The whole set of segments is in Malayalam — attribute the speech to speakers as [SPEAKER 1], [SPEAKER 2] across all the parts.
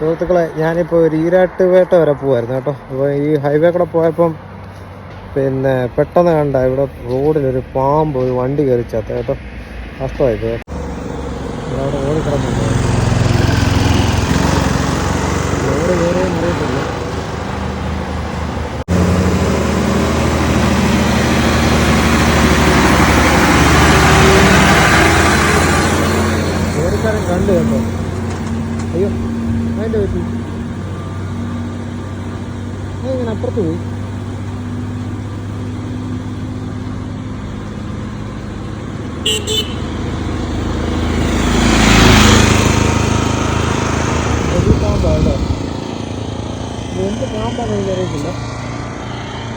[SPEAKER 1] സുഹൃത്തുക്കളെ ഞാനിപ്പോൾ ഒരു ഈരാട്ട് വേട്ട വരെ പോവായിരുന്നു കേട്ടോ. അപ്പോൾ ഈ ഹൈവേ കൂടെ പോയപ്പം പിന്നെ പെട്ടെന്ന് കണ്ട ഇവിടെ റോഡിലൊരു പാമ്പ് ഒരു വണ്ടി കയറി ചത്ത കേട്ടോ. കഷ്ടമായി പോയി. ഇവിടെ അവിടെ ഓടിക്കിടന്നുണ്ട് ലോറി കയറിയെന്ന് അറിയത്തില്ല ലോറിക്കാരൻ കണ്ടു കേട്ടോ അയ്യോ അതിന്റെ പറ്റി ഇങ്ങനെ അപ്പുറത്ത് പോയി. എന്ത് പാമ്പാണെന്ന് എനിക്കറിയത്തില്ല.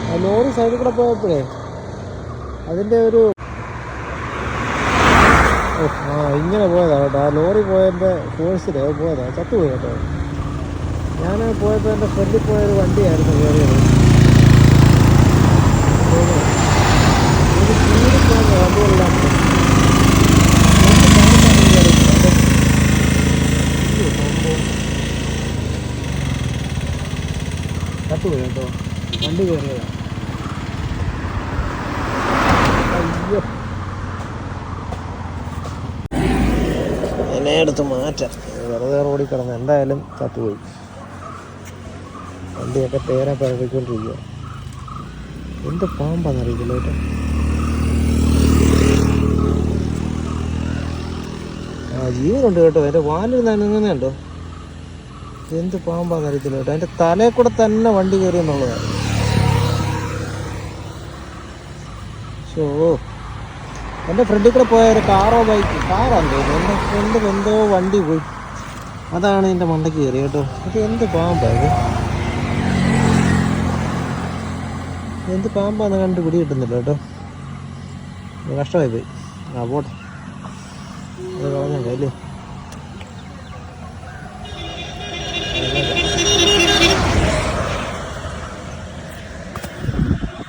[SPEAKER 1] ആ ലോറി സൈഡിൽ കൂടെ പോയപ്പോഴേ അതിന്റെ ഒരു ആ ഇങ്ങനെ പോയതാ കേട്ടോ. ആ ലോറി പോയതിന്റെ ഫോഴ്സിൽ പോയതാ. ചത്തുപോയി കേട്ടോ. ഞാൻ പോയപ്പോൾ എന്റെ ഫ്രണ്ടിൽ പോയൊരു വണ്ടിയായിരുന്നു കയറിയത് കേട്ടോ. വണ്ടി കയറിയതാണ് അയ്യോ. എടുത്ത് മാറ്റാം. വെറുതെ റോഡിൽ കിടന്ന് എന്തായാലും ചത്തുപോയി. വണ്ടിയൊക്കെ പേരെ പഴപ്പിക്കൊണ്ടിരിക്കുക എന്ത് പാമ്പാന്ന് അറിയില്ല കേട്ടോ. ആ ജീവനുണ്ട് കേട്ടോ. എന്റെ വാലിൽ ഉണ്ടോ? എന്ത് പാമ്പാന്ന് അറിയത്തില്ല കേട്ടോ. എന്റെ തലയിൽ കൂടെ തന്നെ വണ്ടി കയറി എന്നുള്ളതാണ് ഷോ എന്റെ ഫ്രണ്ടിൽ കൂടെ പോയ ഒരു കാറോ ബൈക്ക് കാറാണ് തോന്നുന്നു എന്റെ ഫ്രണ്ട് എന്തോ വണ്ടി പോയി. അതാണ് എന്റെ മണ്ടയ്ക്ക് കയറി കേട്ടോ. ഇത് എന്ത് പാമ്പാ ഇത്? എന്ത് പാമ്പാന്ന് കണ്ട് പിടി കിട്ടുന്നില്ല കേട്ടോ. കഷ്ടമായി പോയി. ആ പോട്ടെ. അത് കളഞ്ഞേക്കാം അല്ലേ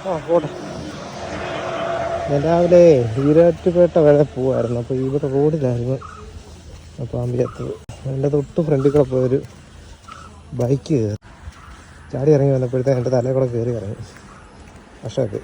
[SPEAKER 1] ആ പോട്ടെ. രാവിലെ ഈരാറ്റുപേട്ട വരെ പോവായിരുന്നു. അപ്പോൾ ഇവിടെ റോഡിലായിരുന്നു. അപ്പോൾ പാമ്പ് ചത്തത് എന്റെ തൊട്ട് ഫ്രണ്ടിൽ കൂടെ പോയൊരു ബൈക്ക് കയറി. ചാടി ഇറങ്ങി വന്നപ്പോഴത്തേക്ക് എന്റെ തലയിൽ കൂടെ കയറി ഇറങ്ങി. കഷ്ടമൊക്കെ